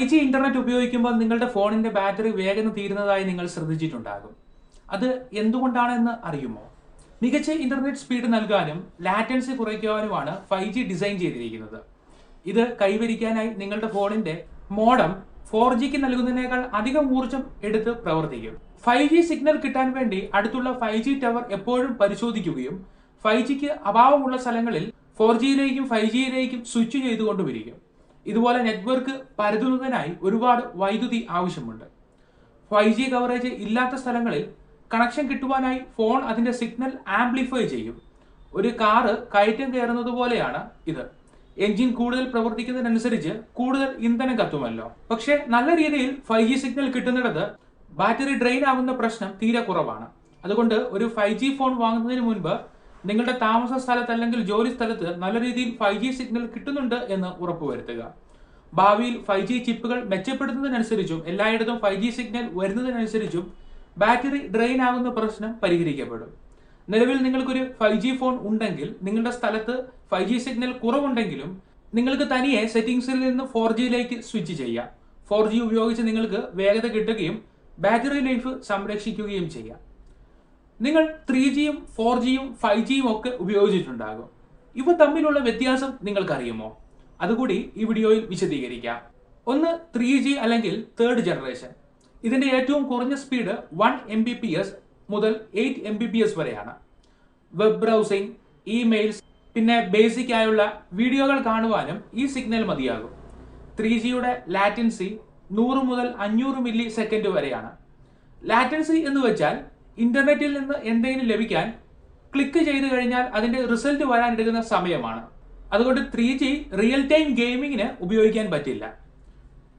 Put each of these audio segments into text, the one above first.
Five G internet ഉപയോഗിക്കുമ്പോൾ നിങ്ങളുടെ ഫോണിന്റെ ബാറ്ററി വേഗം തീരുന്നതായി നിങ്ങൾ ശ്രദ്ധിച്ചിട്ടുണ്ടാകും. അത് എന്തുകൊണ്ടാണെന്ന് അറിയുമോ? മികച്ച ഇന്റർനെറ്റ് സ്പീഡ് നൽകാനും ലാറ്റൻസി കുറയ്ക്കുവാനുമാണ് ഫൈവ് ജി ഡിസൈൻ ചെയ്തിരിക്കുന്നത്. ഇത് കൈവരിക്കാനായി നിങ്ങളുടെ ഫോണിന്റെ മോഡം ഫോർ ജിക്ക് നൽകുന്നതിനേക്കാൾ അധികം ഊർജം എടുത്ത് പ്രവർത്തിക്കും. ഫൈവ് ജി സിഗ്നൽ കിട്ടാൻ വേണ്ടി അടുത്തുള്ള ഫൈവ് ജി ടവർ എപ്പോഴും പരിശോധിക്കുകയും ഫൈവ് ജിക്ക് അഭാവമുള്ള സ്ഥലങ്ങളിൽ ഫോർ ജിയിലേക്കും ഫൈവ് ജിയിലേക്കും സ്വിച്ച് ചെയ്തുകൊണ്ടുമിരിക്കും. ഇതുപോലെ നെറ്റ്വർക്ക് പരതുന്നതിനായി ഒരുപാട് വൈദ്യുതി ആവശ്യമുണ്ട്. ഫൈവ് ജി കവറേജ് ഇല്ലാത്ത സ്ഥലങ്ങളിൽ കണക്ഷൻ കിട്ടുവാനായി ഫോൺ അതിന്റെ സിഗ്നൽ ആംപ്ലിഫൈ ചെയ്യും. ഒരു കാറ് കയറ്റം കയറുന്നത് പോലെയാണ് ഇത്. എഞ്ചിൻ കൂടുതൽ പ്രവർത്തിക്കുന്നതിനനുസരിച്ച് കൂടുതൽ ഇന്ധനം കത്തുമല്ലോ. പക്ഷേ നല്ല രീതിയിൽ ഫൈവ് ജി സിഗ്നൽ കിട്ടുന്നിടത്ത് ബാറ്ററി ഡ്രെയിൻ ആകുന്ന പ്രശ്നം തീരെ കുറവാണ്. അതുകൊണ്ട് ഒരു ഫൈവ് ജി ഫോൺ വാങ്ങുന്നതിന് മുൻപ് നിങ്ങളുടെ താമസ സ്ഥലത്ത് അല്ലെങ്കിൽ ജോലി സ്ഥലത്ത് നല്ല രീതിയിൽ ഫൈവ് ജി സിഗ്നൽ കിട്ടുന്നുണ്ട് എന്ന് ഉറപ്പുവരുത്തുക. ഭാവിയിൽ ഫൈവ് ജി ചിപ്പുകൾ മെച്ചപ്പെടുത്തുന്നതിനനുസരിച്ചും എല്ലായിടത്തും ഫൈവ് ജി സിഗ്നൽ വരുന്നതിനനുസരിച്ചും ബാറ്ററി ഡ്രെയിൻ ആകുന്ന പ്രശ്നം പരിഹരിക്കപ്പെടും. നിലവിൽ നിങ്ങൾക്കൊരു ഫൈവ് ജി ഫോൺ ഉണ്ടെങ്കിൽ നിങ്ങളുടെ സ്ഥലത്ത് ഫൈവ് ജി സിഗ്നൽ കുറവുണ്ടെങ്കിലും നിങ്ങൾക്ക് തനിയെ സെറ്റിംഗ്സിൽ നിന്ന് ഫോർ ജിയിലേക്ക് സ്വിച്ച് ചെയ്യാം. ഫോർ ജി ഉപയോഗിച്ച് നിങ്ങൾക്ക് വേഗത കിട്ടുകയും ബാറ്ററി ലൈഫ് സംരക്ഷിക്കുകയും ചെയ്യാം. നിങ്ങൾ ത്രീ ജിയും ഫോർ ജിയും ഫൈവ് ജിയും ഒക്കെ ഉപയോഗിച്ചിട്ടുണ്ടാകും. ഇവ തമ്മിലുള്ള വ്യത്യാസം നിങ്ങൾക്കറിയുമോ? അതുകൂടി ഈ വീഡിയോയിൽ വിശദീകരിക്കാം. ഒന്ന് ത്രീ ജി അല്ലെങ്കിൽ തേർഡ് ജനറേഷൻ ഇതിന്റെ ഏറ്റവും കുറഞ്ഞ speed one M B P S മുതൽ eight M B P S വരെയാണ്. വെബ് ബ്രൗസിംഗ് ഇമെയിൽസ് പിന്നെ ബേസിക് ആയുള്ള വീഡിയോകൾ കാണുവാനും ഈ സിഗ്നൽ മതിയാകും. ത്രീ ജിയുടെ ലാറ്റൻസി നൂറ് മുതൽ അഞ്ഞൂറ് മില്ലി സെക്കൻഡ് വരെയാണ്. ലാറ്റൻസി എന്ന് വെച്ചാൽ ഇന്റർനെറ്റിൽ നിന്ന് എന്തെങ്കിലും ലഭിക്കാൻ ക്ലിക്ക് ചെയ്ത് കഴിഞ്ഞാൽ അതിന്റെ റിസൾട്ട് വരാൻ എടുക്കുന്ന സമയമാണ്. അതുകൊണ്ട് ത്രീ ജി റിയൽ ടൈം ഗെയിമിങ്ങിന് ഉപയോഗിക്കാൻ പറ്റില്ല.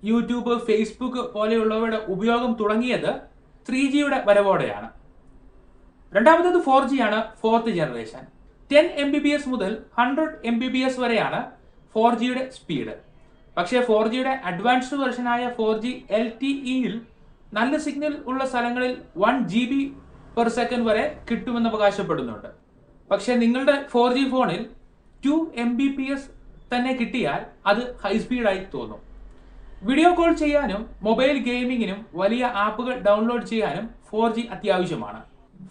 യൂട്യൂബ് ഫേസ്ബുക്ക് പോലെയുള്ളവയുടെ ഉപയോഗം തുടങ്ങിയത് ത്രീ ജിയുടെ വരവോടെയാണ്. രണ്ടാമത്തത് ഫോർ ജി ആണ് fourth generation ten M B B S മുതൽ hundred M B B S വരെയാണ് ഫോർ ജിയുടെ സ്പീഡ് പക്ഷേ ഫോർ ജിയുടെ അഡ്വാൻസ്ഡ് വെർഷനായ ഫോർ ജി എൽ ടി ഇയിൽ നല്ല സിഗ്നൽ ഉള്ള സ്ഥലങ്ങളിൽ one G B per second വരെ കിട്ടുമെന്ന് അവകാശപ്പെടുന്നുണ്ട്. പക്ഷേ നിങ്ങളുടെ ഫോർ ജി ഫോണിൽ two M B P S തന്നെ കിട്ടിയാൽ അത് ഹൈ സ്പീഡായി തോന്നും. വീഡിയോ കോൾ ചെയ്യാനും മൊബൈൽ ഗെയിമിങ്ങിനും വലിയ ആപ്പുകൾ ഡൗൺലോഡ് ചെയ്യാനും ഫോർ ജി അത്യാവശ്യമാണ്.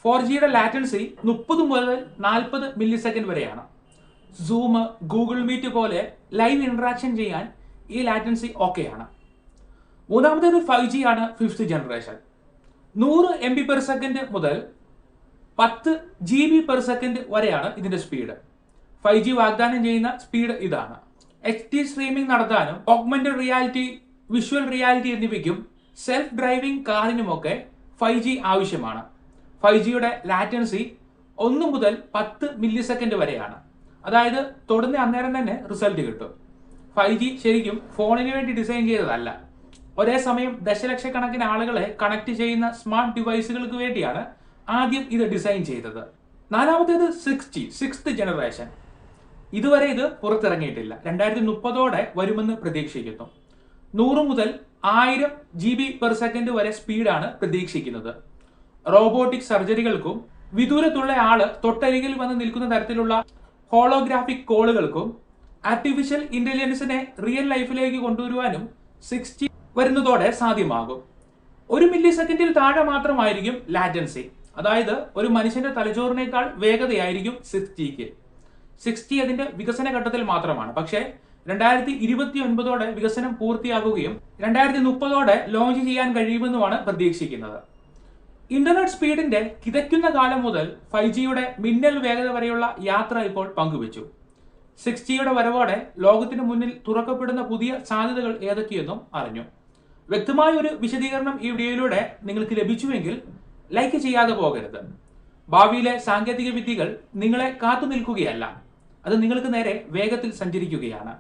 ഫോർ ജിയുടെ ലാറ്റൻസി മുപ്പത് മുതൽ നാൽപ്പത് മില്ലി സെക്കൻഡ് വരെയാണ്. സൂം ഗൂഗിൾ മീറ്റ് പോലെ ലൈവ് ഇന്ററാക്ഷൻ ചെയ്യാൻ ഈ ലാറ്റൻസി ഓക്കെയാണ് മൂന്നാമത്തേത് ഫൈവ് ജി ആണ് ഫിഫ്ത്ത് ജനറേഷൻ നൂറ് എം ബി പെർ സെക്കൻഡ് മുതൽ പത്ത് ജി ബി പെർ സെക്കൻഡ് വരെയാണ് ഇതിന്റെ സ്പീഡ് ഫൈവ് ജി വാഗ്ദാനം ചെയ്യുന്ന സ്പീഡ് ഇതാണ്. എച്ച് ഡി സ്ട്രീമിംഗ് നടത്താനും ഓഗ്മെന്റഡ് റിയാലിറ്റി വിഷ്വൽ റിയാലിറ്റി എന്നിവയ്ക്കും സെൽഫ് ഡ്രൈവിംഗ് കാറിനുമൊക്കെ ഫൈവ് ജി ആവശ്യമാണ്. ഫൈവ് ജിയുടെ ലാറ്റൻസി ഒന്ന് മുതൽ പത്ത് മില്ലി സെക്കൻഡ് വരെയാണ്. അതായത് തൊടുന്ന അന്നേരം തന്നെ റിസൾട്ട് കിട്ടും. ഫൈവ് ജി ശരിക്കും ഫോണിന് വേണ്ടി ഡിസൈൻ ചെയ്തതല്ല. ഒരേ സമയം ദശലക്ഷക്കണക്കിന് ആളുകളെ കണക്ട് ചെയ്യുന്ന സ്മാർട്ട് ഡിവൈസുകൾക്ക് വേണ്ടിയാണ് ആദ്യം ഇത് ഡിസൈൻ ചെയ്തത്. നാലാമത്തേത് സിക്സ് ജി സിക്സ്ത് ജനറേഷൻ ഇതുവരെ ഇത് പുറത്തിറങ്ങിയിട്ടില്ല. രണ്ടായിരത്തി മുപ്പതോടെ വരുമെന്ന് പ്രതീക്ഷിക്കുന്നു. നൂറ് മുതൽ ആയിരം ജി ബി പെർ സെക്കൻഡ് വരെ സ്പീഡാണ് പ്രതീക്ഷിക്കുന്നത്. റോബോട്ടിക് സർജറികൾക്കും വിദൂരത്തുള്ള ആൾ തൊട്ടരികിൽ വന്ന് നിൽക്കുന്ന തരത്തിലുള്ള ഹോളോഗ്രാഫിക് കോളുകൾക്കും ആർട്ടിഫിഷ്യൽ ഇന്റലിജൻസിനെ റിയൽ ലൈഫിലേക്ക് കൊണ്ടുവരുവാനും സിക്സ് ജി വരുന്നതോടെ സാധ്യമാകും. ഒരു മില്ലി സെക്കൻഡിൽ താഴെ മാത്രമായിരിക്കും ലാറ്റൻസി. അതായത് ഒരു മനുഷ്യന്റെ തലച്ചോറിനേക്കാൾ വേഗതയായിരിക്കും സിക്സ്റ്റിക്ക്. സിക്സ്റ്റി അതിന്റെ വികസന ഘട്ടത്തിൽ മാത്രമാണ്. പക്ഷേ രണ്ടായിരത്തി ഇരുപത്തി ഒൻപതോടെ വികസനം പൂർത്തിയാകുകയും രണ്ടായിരത്തി മുപ്പതോടെ ലോഞ്ച് ചെയ്യാൻ കഴിയുമെന്നുമാണ് പ്രതീക്ഷിക്കുന്നത്. ഇന്റർനെറ്റ് സ്പീഡിന്റെ കിതയ്ക്കുന്ന കാലം മുതൽ ഫൈവ് ജിയുടെ മിന്നൽ വേഗത വരെയുള്ള യാത്ര ഇപ്പോൾ പങ്കുവച്ചു. സിക്സ് ജിയുടെ വരവോടെ ലോകത്തിന് മുന്നിൽ തുറക്കപ്പെടുന്ന പുതിയ സാധ്യതകൾ ഏതൊക്കെയെന്നും അറിഞ്ഞു. വ്യക്തമായ ഒരു വിശദീകരണം ഈ വീഡിയോയിലൂടെ നിങ്ങൾക്ക് ലഭിച്ചുവെങ്കിൽ ലൈക്ക് ചെയ്യാതെ പോകരുത്. ഭാവിയിലെ സാങ്കേതിക വിദ്യകൾ നിങ്ങളെ കാത്തു നിൽക്കുകയല്ല. അത് നിങ്ങൾക്ക് നേരെ വേഗത്തിൽ സഞ്ചരിക്കുകയാണ്.